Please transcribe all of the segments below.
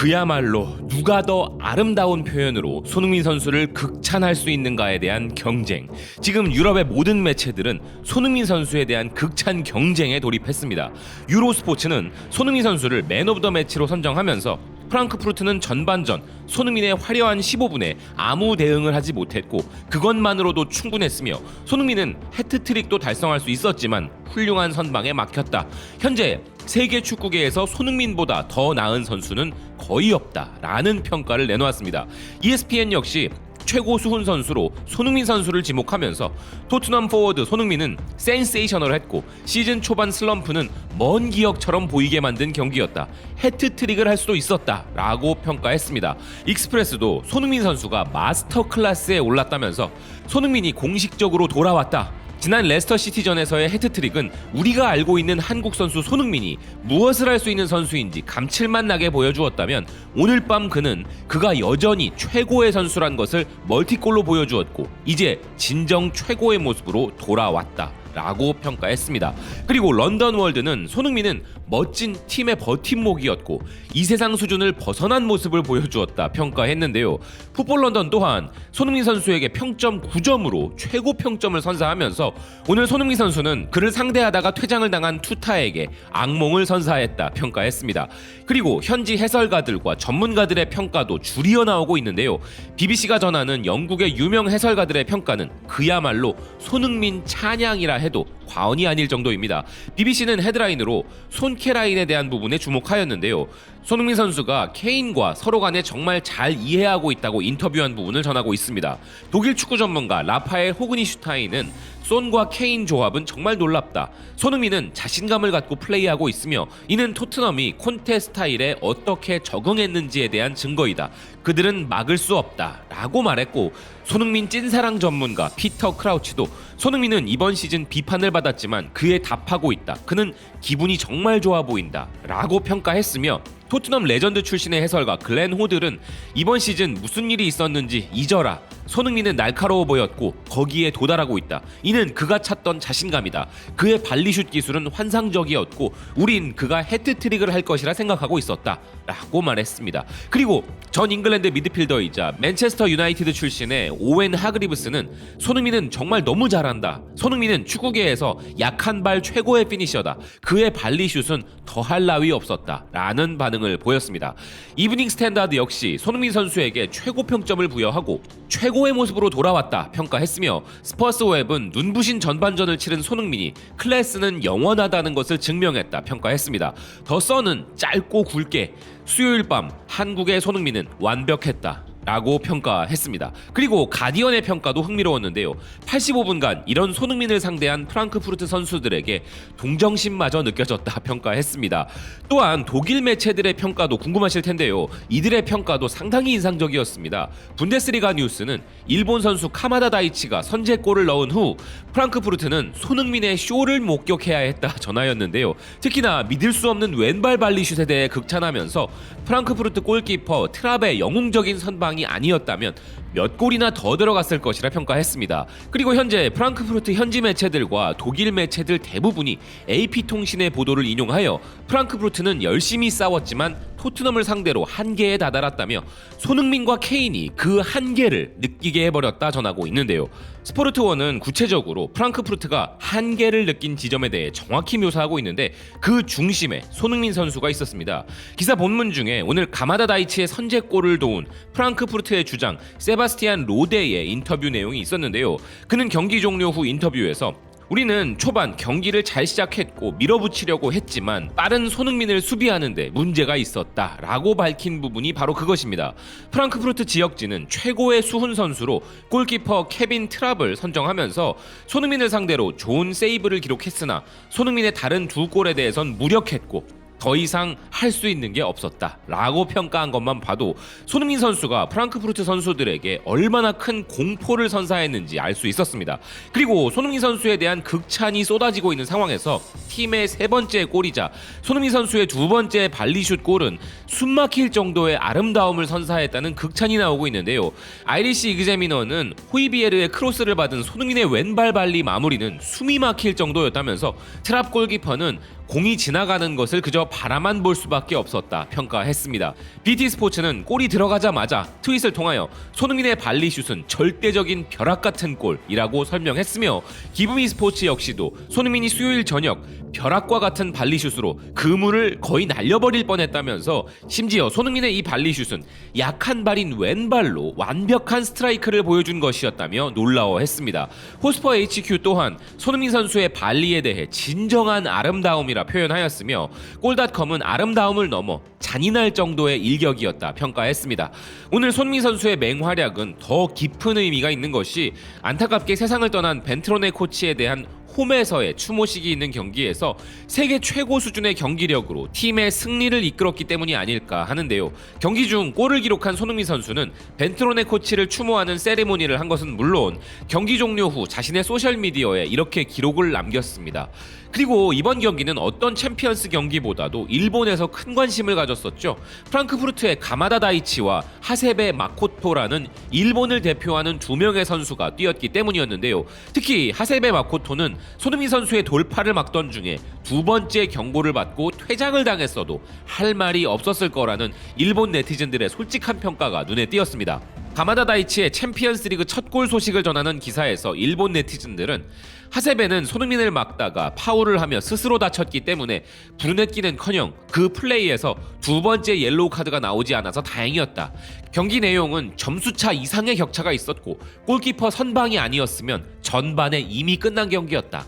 그야말로 누가 더 아름다운 표현으로 손흥민 선수를 극찬할 수 있는가에 대한 경쟁. 지금 유럽의 모든 매체들은 손흥민 선수에 대한 극찬 경쟁에 돌입했습니다. 유로스포츠는 손흥민 선수를 맨 오브 더 매치로 선정하면서 프랑크푸르트는 전반전 손흥민의 화려한 15분에 아무 대응을 하지 못했고 그것만으로도 충분했으며 손흥민은 해트트릭도 달성할 수 있었지만 훌륭한 선방에 막혔다. 현재 세계 축구계에서 손흥민보다 더 나은 선수는 거의 없다라는 평가를 내놓았습니다. ESPN 역시 최고 수훈 선수로 손흥민 선수를 지목하면서 토트넘 포워드 손흥민은 센세이셔널했고 시즌 초반 슬럼프는 먼 기억처럼 보이게 만든 경기였다. 해트트릭을 할 수도 있었다라고 평가했습니다. 익스프레스도 손흥민 선수가 마스터 클래스에 올랐다면서 손흥민이 공식적으로 돌아왔다. 지난 레스터 시티전에서의 헤트트릭은 우리가 알고 있는 한국 선수 손흥민이 무엇을 할 수 있는 선수인지 감칠맛 나게 보여주었다면 오늘 밤 그는 그가 여전히 최고의 선수란 것을 멀티골로 보여주었고 이제 진정 최고의 모습으로 돌아왔다. 라고 평가했습니다. 그리고 런던 월드는 손흥민은 멋진 팀의 버팀목이었고 이 세상 수준을 벗어난 모습을 보여주었다 평가했는데요. 풋볼 런던 또한 손흥민 선수에게 평점 9점으로 최고 평점을 선사하면서 오늘 손흥민 선수는 그를 상대하다가 퇴장을 당한 투타에게 악몽을 선사했다 평가했습니다. 그리고 현지 해설가들과 전문가들의 평가도 줄이어 나오고 있는데요. BBC가 전하는 영국의 유명 해설가들의 평가는 그야말로 손흥민 찬양이라 해도 과언이 아닐 정도입니다. BBC는 헤드라인으로 손케라인에 대한 부분에 주목하였는데요. 손흥민 선수가 케인과 서로 간에 정말 잘 이해하고 있다고 인터뷰한 부분을 전하고 있습니다. 독일 축구 전문가 라파엘 호그니슈타인은 손과 케인 조합은 정말 놀랍다. 손흥민은 자신감을 갖고 플레이하고 있으며 이는 토트넘이 콘테 스타일에 어떻게 적응했는지에 대한 증거이다. 그들은 막을 수 없다. 라고 말했고 손흥민 찐사랑 전문가 피터 크라우치도 손흥민은 이번 시즌 비판을 받 았지만 그에 답하고 있다. 그는 기분이 정말 좋아 보인다. 라고 평가했으며 토트넘 레전드 출신의 해설가 글렌 호들은 이번 시즌 무슨 일이 있었는지 잊어라. 손흥민은 날카로워 보였고 거기에 도달하고 있다. 이는 그가 찾던 자신감이다. 그의 발리슛 기술은 환상적이었고 우린 그가 해트트릭을 할 것이라 생각하고 있었다. 라고 말했습니다. 그리고 전 잉글랜드 미드필더이자 맨체스터 유나이티드 출신의 오웬 하그리브스는 손흥민은 정말 너무 잘한다. 손흥민은 축구계에서 약한 발 최고의 피니셔다. 그의 발리슛은 더할 나위 없었다. 라는 반응 을 보였습니다. 이브닝 스탠다드 역시 손흥민 선수에게 최고 평점을 부여하고 최고의 모습으로 돌아왔다 평가했으며 스퍼스 웹은 눈부신 전반전을 치른 손흥민이 클래스는 영원하다는 것을 증명했다 평가했습니다. 더 써는 짧고 굵게 수요일 밤 한국의 손흥민은 완벽했다. 라고 평가했습니다. 그리고 가디언의 평가도 흥미로웠는데요. 85분간 이런 손흥민을 상대한 프랑크푸르트 선수들에게 동정심마저 느껴졌다 평가했습니다. 또한 독일 매체들의 평가도 궁금하실 텐데요. 이들의 평가도 상당히 인상적이었습니다. 분데스리가 뉴스는 일본 선수 카마다 다이치가 선제골을 넣은 후 프랑크푸르트는 손흥민의 쇼를 목격해야 했다 전하였는데요. 특히나 믿을 수 없는 왼발 발리슛에 대해 극찬하면서 프랑크푸르트 골키퍼 트랍의 영웅적인 선방 이 아니었다면 몇 골이나 더 들어갔을 것이라 평가했습니다. 그리고 현재 프랑크푸르트 현지 매체들과 독일 매체들 대부분이 AP통신의 보도를 인용하여 프랑크푸르트는 열심히 싸웠지만 토트넘을 상대로 한계에 다다랐다며 손흥민과 케인이 그 한계를 느끼게 해버렸다 전하고 있는데요. 스포르트원은 구체적으로 프랑크푸르트가 한계를 느낀 지점에 대해 정확히 묘사하고 있는데 그 중심에 손흥민 선수가 있었습니다. 기사 본문 중에 오늘 가마다 다이치의 선제골을 도운 프랑크푸르트의 주장 세바스티안 로데의 인터뷰 내용이 있었는데요. 그는 경기 종료 후 인터뷰에서 우리는 초반 경기를 잘 시작했고 밀어붙이려고 했지만 빠른 손흥민을 수비하는데 문제가 있었다라고 밝힌 부분이 바로 그것입니다. 프랑크푸르트 지역지는 최고의 수훈 선수로 골키퍼 케빈 트랍을 선정하면서 손흥민을 상대로 좋은 세이브를 기록했으나 손흥민의 다른 두 골에 대해선 무력했고 더 이상 할 수 있는 게 없었다라고 평가한 것만 봐도 손흥민 선수가 프랑크푸르트 선수들에게 얼마나 큰 공포를 선사했는지 알 수 있었습니다. 그리고 손흥민 선수에 대한 극찬이 쏟아지고 있는 상황에서 팀의 세 번째 골이자 손흥민 선수의 두 번째 발리슛 골은 숨막힐 정도의 아름다움을 선사했다는 극찬이 나오고 있는데요. 아이리시 이그제미너는 호이비에르의 크로스를 받은 손흥민의 왼발 발리 마무리는 숨이 막힐 정도였다면서 트랍 골키퍼는 공이 지나가는 것을 그저 바라만 볼 수밖에 없었다 평가했습니다. BT 스포츠는 골이 들어가자마자 트윗을 통하여 손흥민의 발리슛은 절대적인 벼락 같은 골이라고 설명했으며 기브미 스포츠 역시도 손흥민이 수요일 저녁 벼락과 같은 발리슛으로 그물을 거의 날려버릴 뻔했다면서 심지어 손흥민의 이 발리슛은 약한 발인 왼발로 완벽한 스트라이크를 보여준 것이었다며 놀라워했습니다. 호스퍼 HQ 또한 손흥민 선수의 발리에 대해 진정한 아름다움이라 표현하였으며 골닷컴은 아름다움을 넘어 잔인할 정도의 일격이었다 평가했습니다. 오늘 손흥민 선수의 맹활약은 더 깊은 의미가 있는 것이 안타깝게 세상을 떠난 벤트로네 코치에 대한 홈에서의 추모식이 있는 경기에서 세계 최고 수준의 경기력으로 팀의 승리를 이끌었기 때문이 아닐까 하는데요. 경기 중 골을 기록한 손흥민 선수는 벤트로네 코치를 추모하는 세레모니를 한 것은 물론 경기 종료 후 자신의 소셜 미디어에 이렇게 기록을 남겼습니다. 그리고 이번 경기는 어떤 챔피언스 경기보다도 일본에서 큰 관심을 가졌었죠. 프랑크푸르트의 가마다 다이치와 하세베 마코토라는 일본을 대표하는 두 명의 선수가 뛰었기 때문이었는데요. 특히 하세베 마코토는 손흥민 선수의 돌파를 막던 중에 두 번째 경고를 받고 퇴장을 당했어도 할 말이 없었을 거라는 일본 네티즌들의 솔직한 평가가 눈에 띄었습니다. 가마다 다이치의 챔피언스리그 첫 골 소식을 전하는 기사에서 일본 네티즌들은 하세베는 손흥민을 막다가 파울을 하며 스스로 다쳤기 때문에 브루넷기는커녕 그 플레이에서 두 번째 옐로우 카드가 나오지 않아서 다행이었다. 경기 내용은 점수차 이상의 격차가 있었고 골키퍼 선방이 아니었으면 전반에 이미 끝난 경기였다.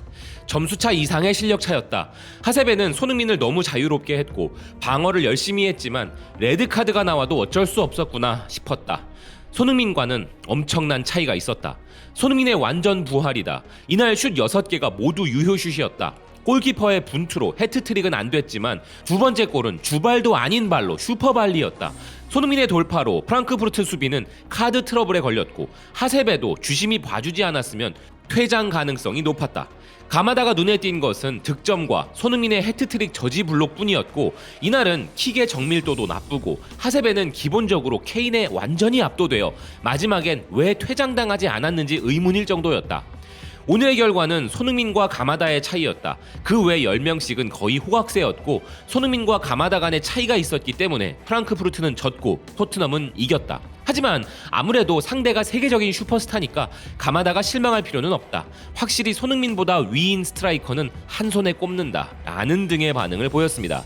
점수차 이상의 실력 차였다. 하세베는 손흥민을 너무 자유롭게 했고 방어를 열심히 했지만 레드 카드가 나와도 어쩔 수 없었구나 싶었다. 손흥민과는 엄청난 차이가 있었다. 손흥민의 완전 부활이다. 이날 슛 6개가 모두 유효슛이었다. 골키퍼의 분투로 해트트릭은 안 됐지만 두 번째 골은 주발도 아닌 발로 슈퍼발리였다. 손흥민의 돌파로 프랑크푸르트 수비는 카드 트러블에 걸렸고 하세베도 주심이 봐주지 않았으면 퇴장 가능성이 높았다. 가마다가 눈에 띈 것은 득점과 손흥민의 해트트릭 저지 블록뿐이었고 이날은 킥의 정밀도도 나쁘고 하세베는 기본적으로 케인에 완전히 압도되어 마지막엔 왜 퇴장당하지 않았는지 의문일 정도였다. 오늘의 결과는 손흥민과 가마다의 차이였다. 그 외 10명씩은 거의 호각세였고 손흥민과 가마다 간의 차이가 있었기 때문에 프랑크푸르트는 졌고 토트넘은 이겼다. 하지만 아무래도 상대가 세계적인 슈퍼스타니까 가마다가 실망할 필요는 없다. 확실히 손흥민보다 위인 스트라이커는 한 손에 꼽는다. 라는 등의 반응을 보였습니다.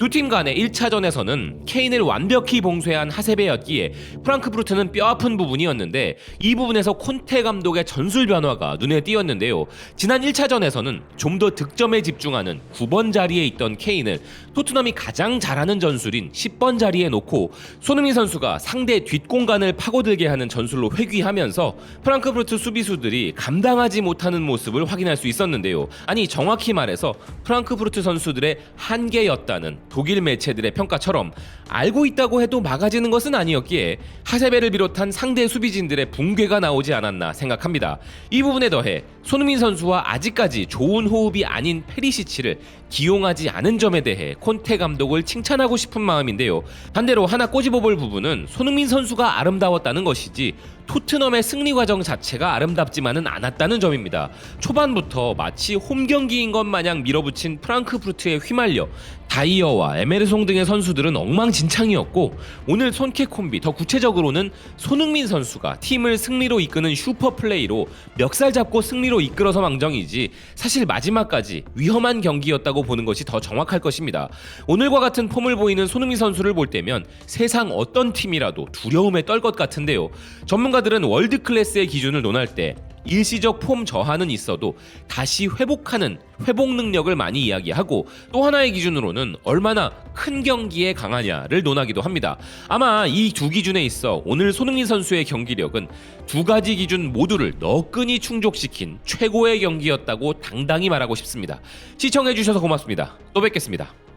두 팀 간의 1차전에서는 케인을 완벽히 봉쇄한 하세베였기에 프랑크푸르트는 뼈아픈 부분이었는데 이 부분에서 콘테 감독의 전술 변화가 눈에 띄었는데요. 지난 1차전에서는 좀 더 득점에 집중하는 9번 자리에 있던 케인을 토트넘이 가장 잘하는 전술인 10번 자리에 놓고 손흥민 선수가 상대 뒷공간을 파고들게 하는 전술로 회귀하면서 프랑크푸르트 수비수들이 감당하지 못하는 모습을 확인할 수 있었는데요. 아니 정확히 말해서 프랑크푸르트 선수들의 한계였다는 독일 매체들의 평가처럼 알고 있다고 해도 막아지는 것은 아니었기에 하세베를 비롯한 상대 수비진들의 붕괴가 나오지 않았나 생각합니다. 이 부분에 더해 손흥민 선수와 아직까지 좋은 호흡이 아닌 페리시치를 기용하지 않은 점에 대해 콘테 감독을 칭찬하고 싶은 마음인데요. 반대로 하나 꼬집어 볼 부분은 손흥민 선수가 아름다웠다는 것이지 토트넘의 승리 과정 자체가 아름답지만은 않았다는 점입니다. 초반부터 마치 홈 경기인 것 마냥 밀어붙인 프랑크푸르트에 휘말려 다이어와 에메르송 등의 선수들은 엉망진창이었고 오늘 손케 콤비 더 구체적으로는 손흥민 선수가 팀을 승리로 이끄는 슈퍼 플레이로 멱살 잡고 승리로 이끌어서 망정이지 사실 마지막까지 위험한 경기였다고 보는 것이 더 정확할 것입니다. 오늘과 같은 폼을 보이는 손흥민 선수를 볼 때면 세상 어떤 팀이라도 두려움에 떨 것 같은데요. 전문가들은 월드 클래스의 기준을 논할 때 일시적 폼 저하는 있어도 다시 회복하는 회복 능력을 많이 이야기하고 또 하나의 기준으로는 얼마나 큰 경기에 강하냐를 논하기도 합니다. 아마 이 두 기준에 있어 오늘 손흥민 선수의 경기력은 두 가지 기준 모두를 너끈히 충족시킨 최고의 경기였다고 당당히 말하고 싶습니다. 시청해주셔서 고맙습니다. 또 뵙겠습니다.